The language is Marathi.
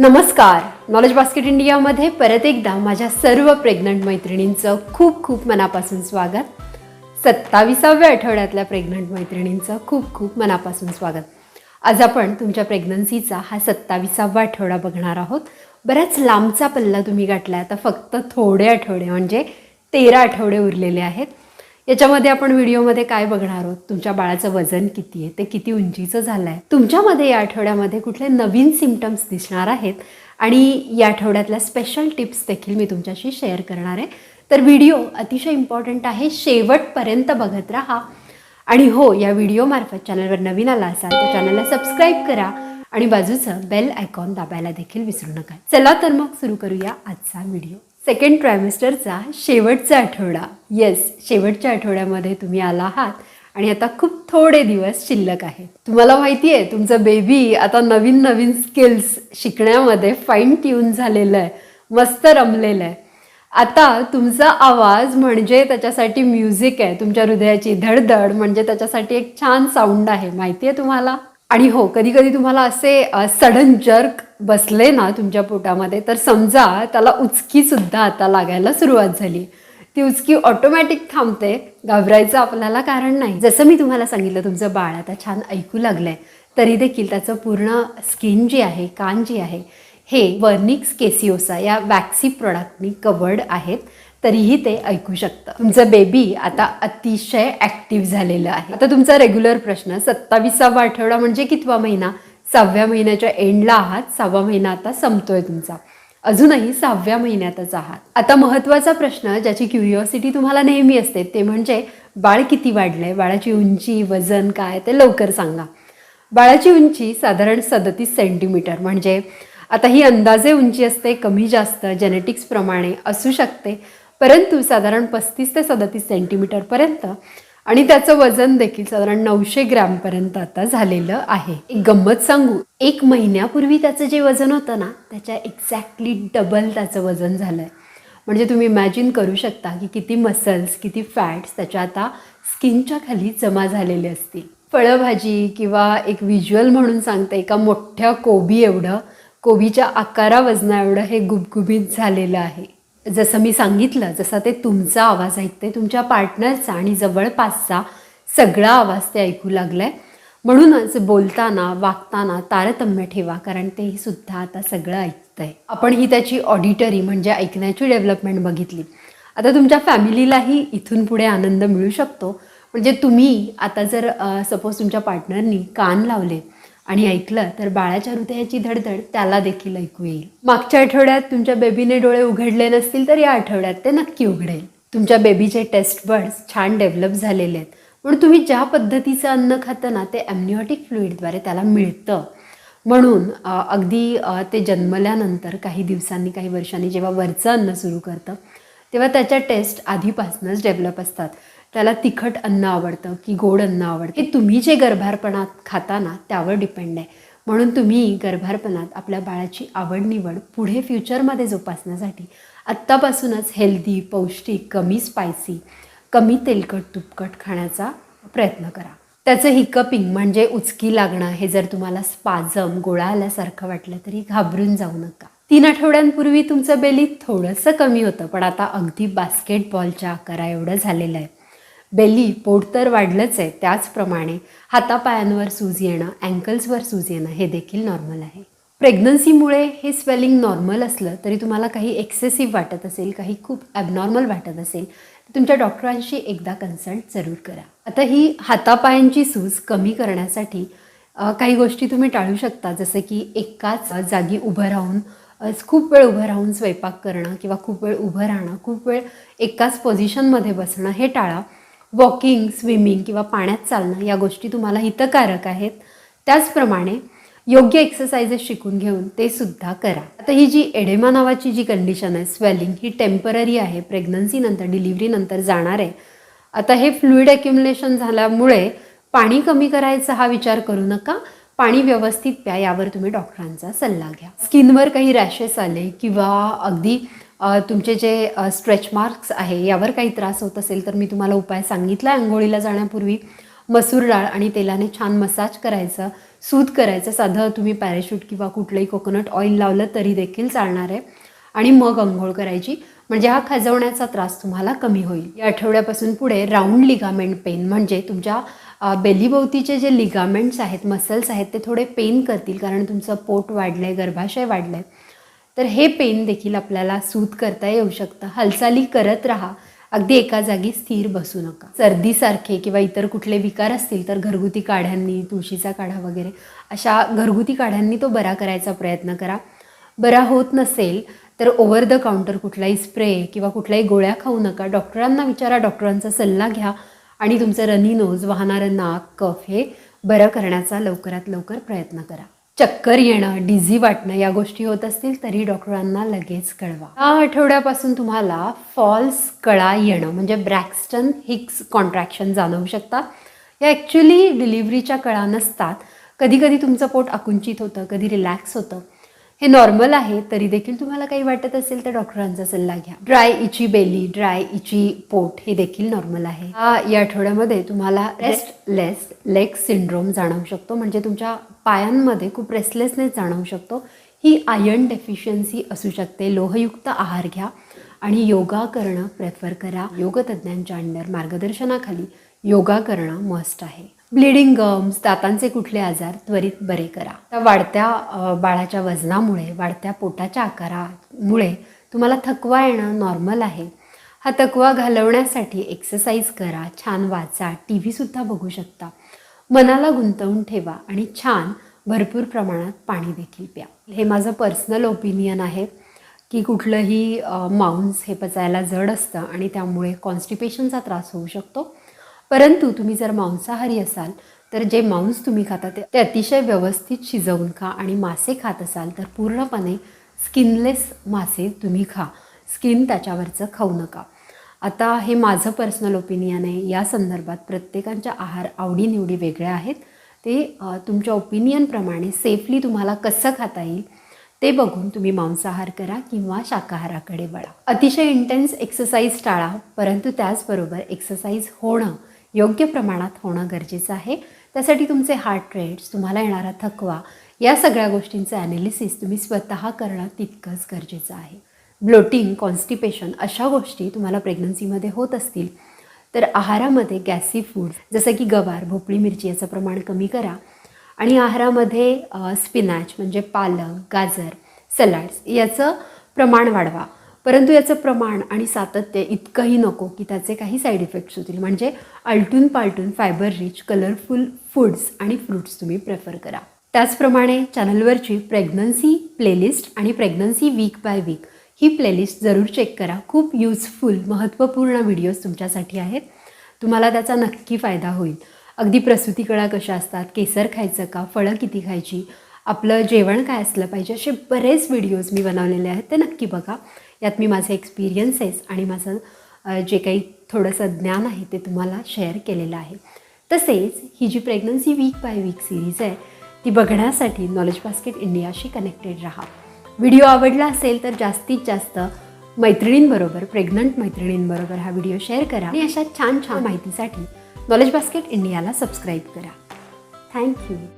नमस्कार. नॉलेज बास्केट इंडियामध्ये परत एकदा माझ्या सर्व प्रेग्नंट मैत्रिणींचं खूप खूप मनापासून स्वागत. सत्ताविसाव्या आठवड्यातल्या प्रेग्नंट मैत्रिणींचं खूप खूप मनापासून स्वागत. आज आपण तुमच्या प्रेग्नन्सीचा हा सत्ताविसावा आठवडा बघणार आहोत. बऱ्याच लांबचा पल्ला तुम्ही गाठला आता फक्त थोडे आठवडे म्हणजे तेरा आठवडे उरलेले आहेत. याच्यामध्ये आपण व्हिडिओमध्ये काय बघणार आहोत? तुमच्या बाळाचं वजन किती आहे? ते किती उंचीचं झालं आहे तुमच्यामध्ये या आठवड्यामध्ये कुठले नवीन सिमटम्स दिसणार आहेत? आणि या आठवड्यातल्या स्पेशल टिप्स देखील मी तुमच्याशी शेअर करणार आहे. तर व्हिडिओ अतिशय इम्पॉर्टंट आहे. शेवटपर्यंत बघत राहा. आणि हो या व्हिडिओमार्फत चॅनलवर नवीन आला असाल तर चॅनलला सबस्क्राईब करा. आणि बाजूचं बेल आयकॉन दाबायला देखील विसरू नका. चला तर मग सुरू करूया आजचा व्हिडिओ सेकंड ट्रायमिस्टरचा शेवटचा आठवडा. येस शेवटच्या आठवड्यामध्ये तुम्ही आला आहात आणि आता खूप थोडे दिवस शिल्लक आहेत. तुम्हाला माहिती आहे तुमचं बेबी आता नवीन नवीन स्किल्स शिकण्यामध्ये फाईन ट्यून झालेलं आहे मस्त रमलेलं आहे. आता तुमचा आवाज म्हणजे त्याच्यासाठी म्युझिक आहे तुमच्या हृदयाची धडधड म्हणजे त्याच्यासाठी एक छान साऊंड आहे माहिती आहे तुम्हाला? आणि हो कधी कधी तुम्हाला असे सडन जर्क बसले ना तुमच्या पोटामध्ये तर समजा त्याला उचकीसुद्धा आता लागायला सुरुवात झाली. ती उचकी ऑटोमॅटिक थांबते. घाबरायचं आपल्याला कारण नाही. जसं मी तुम्हाला सांगितलं तुमचं बाळ आता छान ऐकू लागलंय तरी देखील त्याचं पूर्ण स्किन जी आहे कान जी आहे हे वर्निक्स केसिओसा या वॅक्सी प्रोडक्टनी कवर्ड आहेत. तरीही ते ऐकू शकतं. तुमचं बेबी आता अतिशय ॲक्टिव्ह झालेलं आहे. आता तुमचा रेग्युलर प्रश्न सत्तावीसावा आठवडा म्हणजे कितवा महिना? सहाव्या महिन्याच्या एंडला आहात सहावा महिना आता संपतोय तुमचा. अजूनही सहाव्या महिन्यातच आहात. आता महत्त्वाचा प्रश्न ज्याची क्युरिओसिटी तुम्हाला नेहमी असते ते म्हणजे बाळ किती वाढलंय? बाळाची उंची वजन काय? ते लवकर सांगा. बाळाची उंची साधारण सदतीस सेंटीमीटर म्हणजे आता ही अंदाजे उंची असते कमी जास्त जेनेटिक्सप्रमाणे असू शकते परंतु साधारण पस्तीस ते सदतीस सेंटीमीटरपर्यंत आणि त्याचं वजन देखील साधारण नऊशे ग्रॅमपर्यंत आता झालेलं आहे. एक गंमत सांगू एक महिन्यापूर्वी त्याचं जे वजन होतं ना त्याच्या एक्झॅक्टली डबल त्याचं वजन झालं आहे म्हणजे तुम्ही इमॅजिन करू शकता की किती मसल्स किती फॅट्स त्याच्या आता स्किनच्या खाली जमा झालेले असतील. फळभाजी किंवा एक व्हिज्युअल म्हणून सांगते एका मोठ्या कोबी एवढं कोबीच्या आकारा वजना एवढं हे गुबगुबीत झालेलं आहे. जसं मी सांगितलं जसा ते तुमचा आवाज ऐकते तुमच्या पार्टनरचा आणि जवळपासचा सगळा आवाज ते ऐकू लागलाय. म्हणूनच बोलताना वागताना तारतम्य ठेवा कारण तेही सुद्धा आता सगळं ऐकतंय. आपण ही त्याची ऑडिटरी म्हणजे ऐकण्याची डेव्हलपमेंट बघितली. आता तुमच्या फॅमिलीलाही इथून पुढे आनंद मिळू शकतो. म्हणजे तुम्ही आता जर सपोज तुमच्या पार्टनरनी कान लावले आणि ऐकलं तर बाळाच्या हृदयाची धडधड त्याला देखील ऐकू येईल. मागच्या आठवड्यात तुमच्या बेबीने डोळे उघडले नसतील तर या आठवड्यात ते नक्की उघडेल. तुमच्या बेबीचे टेस्ट बर्ड्स छान डेव्हलप झालेले आहेत. म्हणून तुम्ही ज्या पद्धतीचं अन्न खातं ना ते ॲम्निओटिक फ्लुईडद्वारे त्याला मिळतं. म्हणून अगदी ते जन्मल्यानंतर काही दिवसांनी काही वर्षांनी जेव्हा वरचं अन्न सुरू करतं तेव्हा त्याच्या टेस्ट आधीपासूनच डेव्हलप असतात. त्याला तिखट अन्न आवडतं की गोड अन्न आवडतं. हे तुम्ही जे गर्भारपणात खाता ना त्यावर डिपेंड आहे. म्हणून तुम्ही गर्भारपणात आपल्या बाळाची आवड निवड पुढे फ्युचरमध्ये जोपासण्यासाठी आत्तापासूनच हेल्दी पौष्टिक कमी स्पायसी कमी तेलकट तुपकट खाण्याचा प्रयत्न करा. त्याचं हिकपिंग म्हणजे उचकी लागणं हे जर तुम्हाला स्पाजम गोळा आल्यासारखं वाटलं तरी घाबरून जाऊ नका. तीन आठवड्यांपूर्वी तुमचं बेली थोडंसं कमी होतं पण आता अगदी बास्केटबॉलच्या आकारा एवढं झालेलं आहे. बेली पोट तर वाढलंच आहे त्याचप्रमाणे हातापायांवर सूज येणं अँकल्सवर सूज येणं हे देखील नॉर्मल आहे. प्रेग्नन्सीमुळे हे स्वेलिंग नॉर्मल असलं तरी तुम्हाला काही एक्सेसिव्ह वाटत असेल काही खूप ॲबनॉर्मल वाटत असेल तर तुमच्या डॉक्टरांशी एकदा कन्सल्ट जरूर करा. आता ही हातापायांची सूज कमी करण्यासाठी काही गोष्टी तुम्ही टाळू शकता जसं की एकाच जागी उभं राहून खूप वेळ उभं राहून स्वयंपाक करणं किंवा खूप वेळ उभं राहणं खूप वेळ एकाच पोझिशनमध्ये बसणं हे टाळा. वॉकिंग स्विमिंग किंवा पाण्यात चालणं या गोष्टी तुम्हाला हितकारक आहेत. त्याचप्रमाणे योग्य एक्सरसाइजेस शिकून घेऊन ते सुद्धा करा. आता ही जी एडेमा नावाची जी कंडिशन आहे स्वेलिंग ही टेंपररी आहे प्रेग्नन्सीनंतर डिलिव्हरीनंतर जाणार आहे. आता हे फ्लुईड अक्युमुलेशन झाल्यामुळे पाणी कमी करायचा हा विचार करू नका. पाणी व्यवस्थित प्या यावर तुम्ही डॉक्टरांचा सल्ला घ्या. स्किनवर काही रॅशेस आले किंवा अगदी तुमचे जे स्ट्रेच मार्क्स आहे यावर काही त्रास होत असेल तर मी तुम्हाला उपाय सांगितला. आंघोळीला जाण्यापूर्वी मसूर डाळ आणि तेलाने छान मसाज करायचं सूत करायचं. साधं तुम्ही पॅराशूट किंवा कुठलंही कोकोनट ऑइल लावलं तरी देखील चालणार आहे. आणि मग अंघोळ करायची. म्हणजे हा खाजवण्याचा त्रास तुम्हाला कमी होईल. या आठवड्यापासून पुढे राऊंड लिगामेंट पेन म्हणजे तुमच्या बेलीभोवतीचे जे लिगामेंट्स आहेत मसल्स आहेत ते थोडे पेन करतील कारण तुमचं पोट वाढलं आहे गर्भाशय वाढलं आहे तर हे पेन देखील आपल्याला सूत करता येऊ शकतं. हालचाली करत राहा. अगदी एका जागी स्थिर बसू नका. सर्दीसारखे किंवा इतर कुठले विकार असतील तर घरगुती काढ्यांनी तुळशीचा काढा वगैरे अशा घरगुती काढ्यांनी तो बरा करायचा प्रयत्न करा. बरा होत नसेल तर ओव्हर द काउंटर कुठलाही स्प्रे किंवा कुठल्याही गोळ्या खाऊ नका. डॉक्टरांना विचारा डॉक्टरांचा सल्ला घ्या आणि तुमचं रनी नोज वाहणारं नाक कफ हे बरं करण्याचा लवकरात लवकर प्रयत्न करा. चक्कर येणं डिझी वाटणं या गोष्टी होत असतील तरी डॉक्टरांना लगेच कळवा. या आठवड्यापासून तुम्हाला फॉल्स कळा येणं म्हणजे ब्रॅक्स्टन हिक्स कॉन्ट्रॅक्शन जाणवू शकता या ॲक्च्युली डिलिव्हरीच्या कळा नसतात. कधी कधी तुमचं पोट आकुंचित होतं कधी रिलॅक्स होतं. हे नॉर्मल आहे तरी देखील तुम्हाला काही वाटत असेल तर डॉक्टरांचा सल्ला घ्या. Dry itchy belly dry itchy पोट हे देखील नॉर्मल आहे. या आठवड्यामध्ये तुम्हाला रेस्टलेस लेग सिंड्रोम जाणवू शकतो म्हणजे तुमच्या पायांमध्ये खूप रेस्टलेसनेस जाणवू शकतो. ही आयर्न डेफिशियन्सी असू शकते. लोहयुक्त आहार घ्या आणि योगा करणं प्रेफर करा. योगतज्ञांच्या अंडर मार्गदर्शनाखाली योगा करणं मस्ट आहे. ब्लिडिंग गम्स दातांचे कुठले आजार त्वरित बरे करा. त्या वाढत्या बाळाच्या वजनामुळे वाढत्या पोटाच्या आकारामुळे तुम्हाला थकवा येणं नॉर्मल आहे. हा थकवा घालवण्यासाठी एक्सरसाइज करा. छान वाचा. टी व्हीसुद्धा बघू शकता. मनाला गुंतवून ठेवा आणि छान भरपूर प्रमाणात पाणी देखील प्या. हे माझं पर्सनल ओपिनियन आहे की कुठलंही मांस हे पचायला जड असतं आणि त्यामुळे कॉन्स्टिपेशनचा त्रास होऊ शकतो. परंतु तुम्ही जर मांसाहारी असाल तर जे मांस तुम्ही खाता ते अतिशय व्यवस्थित शिजवून खा आणि मासे खात असाल तर पूर्णपणे स्किनलेस मासे तुम्ही खा. स्किन त्याच्यावरचं खाऊ नका. आता हे माझं पर्सनल ओपिनियन आहे. या संदर्भात प्रत्येकांच्या आहार आवडीनिवडी वेगळ्या आहेत. ते तुमच्या ओपिनियनप्रमाणे सेफली तुम्हाला कसं खाता येईल ते बघून तुम्ही मांसाहार करा किंवा शाकाहाराकडे वळा. अतिशय इंटेन्स एक्सरसाइज टाळा परंतु त्याचबरोबर एक्सरसाइज होणं योग्य प्रमाणात होणं गरजेचं आहे. त्यासाठी तुमचे हार्ट रेट्स तुम्हाला येणारा थकवा या सगळ्या गोष्टींचं ॲनालिसिस तुम्ही स्वतः करणं तितकंच गरजेचं आहे. ब्लोटिंग कॉन्स्टिपेशन अशा गोष्टी तुम्हाला प्रेग्नन्सीमध्ये होत असतील. तर आहारामध्ये गॅसी फूड जसं की गवार भोपळी मिरची याचं प्रमाण कमी करा. आणि आहारामध्ये स्पिनॅच म्हणजे पालक गाजर सलाड्स याचं प्रमाण वाढवा. परंतु याचं प्रमाण आणि सातत्य इतकंही नको की त्याचे काही साईड इफेक्ट्स होतील. म्हणजे आलटून पालटून फायबर रिच कलरफुल फूड्स आणि फ्रूट्स तुम्ही प्रेफर करा. त्याचप्रमाणे चॅनलवरची प्रेग्नन्सी प्लेलिस्ट आणि प्रेग्नन्सी वीक बाय वीक ही प्लेलिस्ट जरूर चेक करा. खूप यूजफुल महत्त्वपूर्ण व्हिडिओज तुमच्यासाठी आहेत. तुम्हाला त्याचा नक्की फायदा होईल. अगदी प्रसूती कळा कशा असतात केसर खायचं का फळं किती खायची आपलं जेवण काय असलं पाहिजे असे बरेच व्हिडिओज मी बनवलेले आहेत ते नक्की बघा. यात मी माझे एक्सपिरियन्सेस आणि माझं जे काही थोडंसं ज्ञान आहे ते तुम्हाला शेअर केलेलं आहे. तसेच ही जी pregnancy week by week series आहे ती बघण्यासाठी नॉलेज बास्केट इंडियाशी कनेक्टेड राहा. व्हिडिओ आवडला असेल तर जास्तीत जास्त मैत्रिणींबरोबर प्रेग्नंट मैत्रिणींबरोबर हा व्हिडिओ शेअर करा आणि अशा छान छान माहितीसाठी नॉलेज बास्केट इंडियाला सबस्क्राईब करा. Thank you